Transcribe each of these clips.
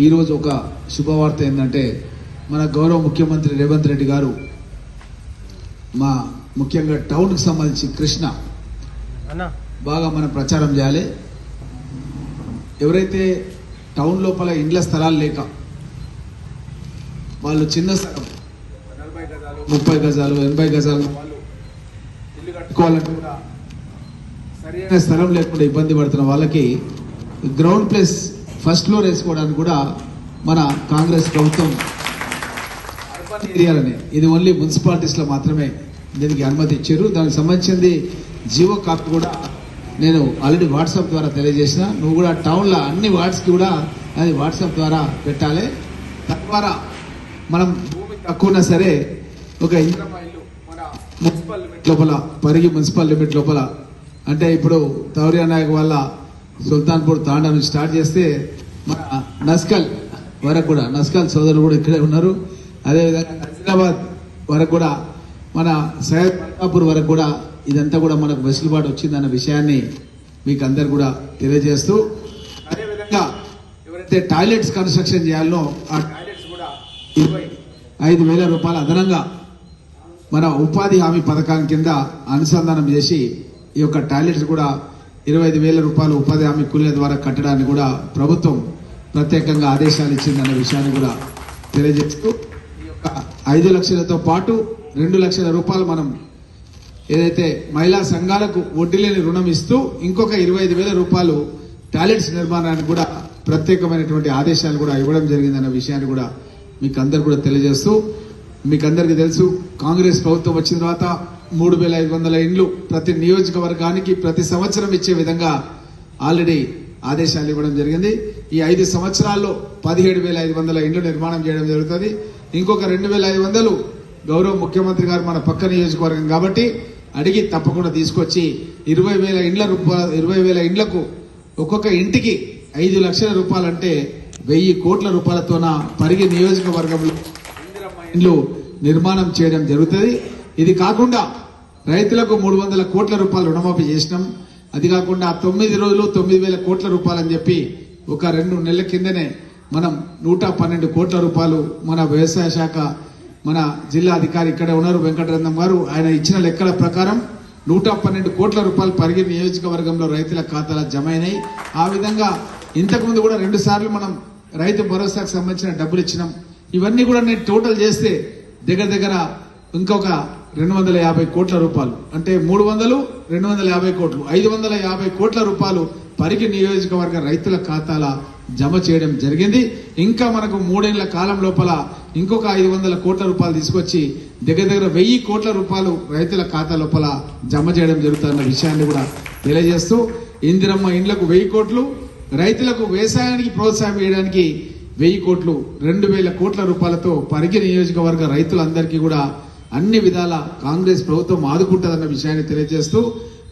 ఈరోజు ఒక శుభవార్త ఏంటంటే మన గౌరవ ముఖ్యమంత్రి రేవంత్ రెడ్డి గారు మా ముఖ్యంగా టౌన్కి సంబంధించి కృష్ణ బాగా మనం ప్రచారం చేయాలి. ఎవరైతే టౌన్ లోపల ఇండ్ల స్థలాలు లేక వాళ్ళు చిన్న స్థలం ముప్పై గజాలు ఎనభై గజాలు వాళ్ళు ఇల్లు కట్టుకోవాలంటే సరైన స్థలం లేకుండా ఇబ్బంది పడుతున్న వాళ్ళకి గ్రౌండ్ ప్లేస్ ఫస్ట్ ఫ్లోర్ వేసుకోవడానికి కూడా మన కాంగ్రెస్ ప్రభుత్వం అర్బన్ ఏరియాలని ఇది ఓన్లీ మున్సిపాలిటీస్లో మాత్రమే దీనికి అనుమతి ఇచ్చారు. దానికి సంబంధించింది జియో కాపీ కూడా నేను ఆల్రెడీ వాట్సాప్ ద్వారా తెలియజేసిన. నువ్వు కూడా టౌన్లో అన్ని వార్డ్స్కి కూడా అది వాట్సాప్ ద్వారా పెట్టాలి. తద్వారా మనం భూమి తక్కువ సరే ఒక ఇంద్రమ్మ మన మున్సిపల్ లిమిట్ లోపల పరిగి మున్సిపల్ లిమిట్ లోపల అంటే ఇప్పుడు తౌరియా నాయక్ వల్ల సుల్తాన్పూర్ తాండా నుంచి స్టార్ట్ చేస్తే మన నస్కల్ వరకు కూడా నస్కల్ సోదరులు కూడా ఇక్కడే ఉన్నారు. అదేవిధంగా హైదరాబాద్ వరకు కూడా మన సయ్యద్ మల్కాపూర్ వరకు కూడా ఇదంతా కూడా మనకు వెసులుబాటు వచ్చిందన్న విషయాన్ని మీకు అందరు కూడా తెలియజేస్తూ అదేవిధంగా ఎవరైతే టాయిలెట్స్ కన్స్ట్రక్షన్ చేయాలనో ఆ టాయిలెట్స్ కూడా ఇరవై ఐదు వేల రూపాయలు అదనంగా మన ఉపాధి హామీ పథకం కింద అనుసంధానం చేసి ఈ యొక్క టాయిలెట్స్ కూడా ఇరవై ఐదు వేల రూపాయలు ఉపాధి హామీ కూలీల ద్వారా కట్టడానికి కూడా ప్రభుత్వం ప్రత్యేకంగా ఆదేశాలు ఇచ్చిందన్న విషయాన్ని కూడా తెలియజేస్తూ ఈ యొక్క ఐదు లక్షలతో పాటు రెండు లక్షల రూపాయలు మనం ఏదైతే మహిళా సంఘాలకు వడ్డీ లేని రుణం ఇస్తూ ఇంకొక ఇరవై ఐదు వేల రూపాయలు టాయిలెట్స్ నిర్మాణానికి కూడా ప్రత్యేకమైనటువంటి ఆదేశాలు కూడా ఇవ్వడం జరిగిందన్న విషయాన్ని కూడా మీకు అందరు కూడా తెలియజేస్తూ మీకు అందరికీ తెలుసు కాంగ్రెస్ ప్రభుత్వం వచ్చిన తర్వాత మూడు వేల ఐదు వందల ఇండ్లు ప్రతి నియోజకవర్గానికి ప్రతి సంవత్సరం ఇచ్చే విధంగా ఆల్రెడీ ఆదేశాలు ఇవ్వడం జరిగింది. ఈ ఐదు సంవత్సరాల్లో పదిహేడు వేల ఐదు వందల ఇండ్లు నిర్మాణం చేయడం జరుగుతుంది. ఇంకొక రెండు వేల ఐదు వందలు గౌరవ ముఖ్యమంత్రి గారు మన పక్క నియోజకవర్గం కాబట్టి అడిగి తప్పకుండా తీసుకొచ్చి ఇరవై వేల ఇండ్ల రూపాయలు ఇరవై వేల ఇండ్లకు ఒక్కొక్క ఇంటికి ఐదు లక్షల రూపాయలంటే వెయ్యి కోట్ల రూపాయలతోన పరిగి నియోజకవర్గంలో ఇండ్లు నిర్మాణం చేయడం జరుగుతుంది. ఇది కాకుండా రైతులకు మూడు వందల కోట్ల రూపాయలు రుణమాఫీ చేసినాం. అది కాకుండా తొమ్మిది రోజులు తొమ్మిది వేల కోట్ల రూపాయలు అని చెప్పి ఒక రెండు నెలల కిందనే మనం నూట పన్నెండు కోట్ల రూపాయలు మన వ్యవసాయ శాఖ మన జిల్లా అధికారి ఇక్కడే ఉన్నారు వెంకటరంగం గారు. ఆయన ఇచ్చిన లెక్కల ప్రకారం నూట పన్నెండు కోట్ల రూపాయలు పరిగి నియోజకవర్గంలో రైతుల ఖాతాలు జమ అయినాయి. ఆ విధంగా ఇంతకుముందు కూడా రెండు సార్లు మనం రైతు భరోసాకు సంబంధించిన డబ్బులు ఇచ్చినాం. ఇవన్నీ కూడా నేను టోటల్ చేస్తే దగ్గర దగ్గర ఇంకొక రెండు వందల యాభై కోట్ల రూపాయలు. అంటే మూడు వందలు రెండు వందల యాభై కోట్లు. ఐదు వందల యాభై కోట్ల రూపాయలు పరికి నియోజకవర్గ రైతుల ఖాతాల జమ చేయడం జరిగింది. ఇంకా మనకు మూడేళ్ళ కాలం లోపల ఇంకొక ఐదు వందల కోట్ల రూపాయలు తీసుకొచ్చి దగ్గర దగ్గర వెయ్యి కోట్ల రూపాయలు రైతుల ఖాతా లోపల జమ చేయడం జరుగుతున్న విషయాన్ని కూడా తెలియజేస్తూ ఇందిరమ్మ ఇండ్లకు వెయ్యి కోట్లు రైతులకు వ్యవసాయానికి ప్రోత్సాహం చేయడానికి వెయ్యి కోట్లు రెండు వేల కోట్ల రూపాయలతో పరిగి నియోజకవర్గ రైతులందరికీ కూడా అన్ని విధాల కాంగ్రెస్ ప్రభుత్వం ఆదుకుంటుందన్న విషయాన్ని తెలియజేస్తూ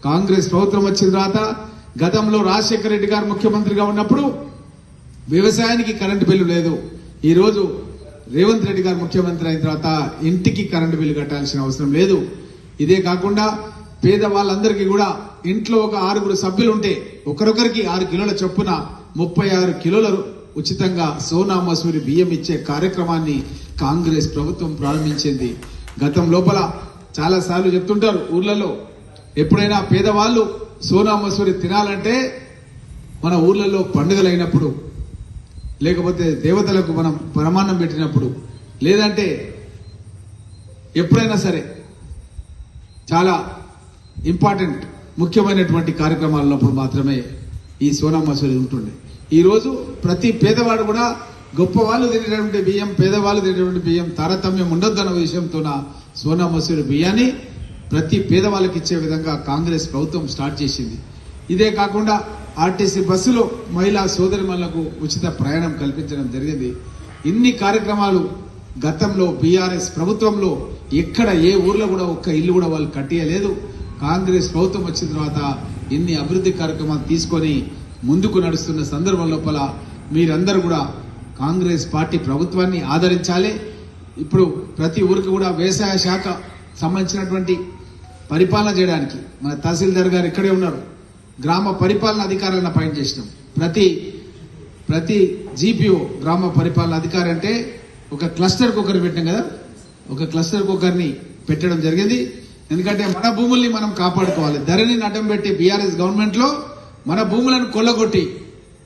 కాంగ్రెస్ ప్రభుత్వం వచ్చిన తర్వాత గతంలో రాజశేఖర రెడ్డి గారు ముఖ్యమంత్రిగా ఉన్నప్పుడు వ్యవసాయానికి కరెంటు బిల్లు లేదు. ఈరోజు రేవంత్ రెడ్డి గారు ముఖ్యమంత్రి అయిన తర్వాత ఇంటికి కరెంటు బిల్లు కట్టాల్సిన అవసరం లేదు. ఇదే కాకుండా పేద వాళ్ళందరికీ కూడా ఇంట్లో ఒక ఆరుగురు సభ్యులు ఉంటే ఒకరొకరికి ఆరు కిలోల చొప్పున ముప్పై ఆరు కిలోల ఉచితంగా సోనా మసూరి బియ్యం ఇచ్చే కార్యక్రమాన్ని కాంగ్రెస్ ప్రభుత్వం ప్రారంభించింది. గతం లోపల చాలా సార్లు చెప్తుంటారు ఊర్లలో. ఎప్పుడైనా పేదవాళ్ళు సోనా మసూరి తినాలంటే మన ఊర్లలో పండుగలైనప్పుడు లేకపోతే దేవతలకు మనం ప్రమాణం పెట్టినప్పుడు లేదంటే ఎప్పుడైనా సరే చాలా ఇంపార్టెంట్ ముఖ్యమైనటువంటి కార్యక్రమాలప్పుడు మాత్రమే ఈ సోనా మసూరి ఉంటుండే. ఈరోజు ప్రతి పేదవాడు కూడా గొప్ప వాళ్ళు తినేటువంటి బియ్యం పేదవాళ్ళు తినేటువంటి బియ్యం తారతమ్యం ఉండొద్దన్న విషయంతో సోనా మసూరి బియ్యాన్ని ప్రతి పేదవాళ్ళకి ఇచ్చే విధంగా కాంగ్రెస్ ప్రభుత్వం స్టార్ట్ చేసింది. ఇదే కాకుండా ఆర్టీసీ బస్సులో మహిళా సోదరిమణులకు ఉచిత ప్రయాణం కల్పించడం జరిగింది. ఇన్ని కార్యక్రమాలు గతంలో బీఆర్ఎస్ ప్రభుత్వంలో ఎక్కడ ఏ ఊర్లో కూడా ఒక్క ఇల్లు కూడా వాళ్ళు కట్టియలేదు. కాంగ్రెస్ ప్రభుత్వం వచ్చిన తర్వాత ఇన్ని అభివృద్ధి కార్యక్రమాలు తీసుకొని ముందుకు నడుస్తున్న సందర్భం లోపల మీరందరూ కూడా కాంగ్రెస్ పార్టీ ప్రభుత్వాన్ని ఆదరించాలి. ఇప్పుడు ప్రతి ఊరికి కూడా వ్యవసాయ శాఖ సంబంధించినటువంటి పరిపాలన చేయడానికి మన తహసీల్దార్ గారు ఇక్కడే ఉన్నారు. గ్రామ పరిపాలన అధికారులను అపాయింట్ చేసినాం. ప్రతి ప్రతి జీపీఓ గ్రామ పరిపాలన అధికారి అంటే ఒక క్లస్టర్ ఒకరు పెట్టాం కదా. ఒక క్లస్టర్ ఒకరిని పెట్టడం జరిగింది. ఎందుకంటే మన భూముల్ని మనం కాపాడుకోవాలి. ధరని నడ్డం పెట్టి బీఆర్ఎస్ గవర్నమెంట్లో మన భూములను కొల్లగొట్టి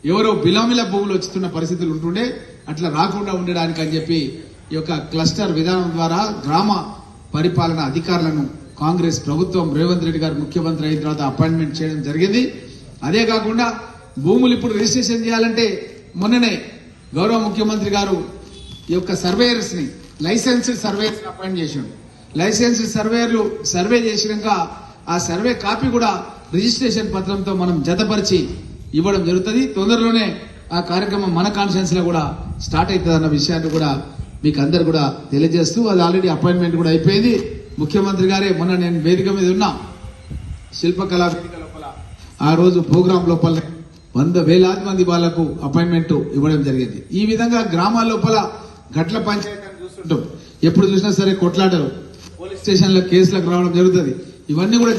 ఎవరో బిలామిల భూములు వచ్చుతున్న పరిస్థితులు ఉంటుండే అట్లా రాకుండా ఉండడానికి అని చెప్పి ఈ యొక్క క్లస్టర్ విధానం ద్వారా గ్రామ పరిపాలన అధికారులను కాంగ్రెస్ ప్రభుత్వం రేవంత్ రెడ్డి గారు ముఖ్యమంత్రి అయిన తర్వాత అపాయింట్మెంట్ చేయడం జరిగింది. అదే కాకుండా భూములు ఇప్పుడు రిజిస్ట్రేషన్ చేయాలంటే మొన్ననే గౌరవ ముఖ్యమంత్రి గారు ఈ యొక్క సర్వేయర్స్ని లైసెన్స్ సర్వేయర్స్ అపాయింట్ చేసిండు. లైసెన్స్ సర్వేయర్లు సర్వే చేసినాక ఆ సర్వే కాపీ కూడా రిజిస్ట్రేషన్ పత్రంతో మనం జతపరిచి ఇవ్వడం జరుగుతుంది. తొందరలోనే ఆ కార్యక్రమం మన కాన్ఫరెన్స్లో కూడా స్టార్ట్ అవుతుంది అన్న విషయాన్ని కూడా మీకు అందరు కూడా తెలియజేస్తూ అది ఆల్రెడీ అపాయింట్మెంట్ కూడా అయిపోయింది. ముఖ్యమంత్రి గారే మొన్న నేను వేదిక మీద ఉన్నా. శిల్పకళా వేదిక లోపల ఆ రోజు ప్రోగ్రాం లోపల వంద వేలాది మంది వాళ్ళకు అపాయింట్మెంట్ ఇవ్వడం జరిగింది. ఈ విధంగా గ్రామాల లోపల గట్ల పంచాయతీ చూస్తుంటాం. ఎప్పుడు చూసినా సరే కొట్లాటలు. పోలీస్ స్టేషన్లో కేసులకు రావడం జరుగుతుంది. ఇవన్నీ కూడా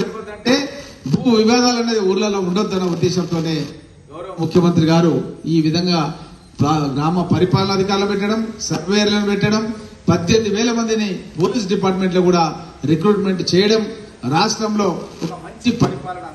భూ వివాదాలు అనేది ఊర్లలో ఉండొద్దన్న ఉద్దేశంతోనే గౌరవ ముఖ్యమంత్రి గారు ఈ విధంగా గ్రామ పరిపాలన అధికారులు పెట్టడం సర్వేయర్లను పెట్టడం పద్దెనిమిది వేల మందిని పోలీస్ డిపార్ట్మెంట్లో కూడా రిక్రూట్మెంట్ చేయడం రాష్ట్రంలో ఒక మంచి పరిపాలన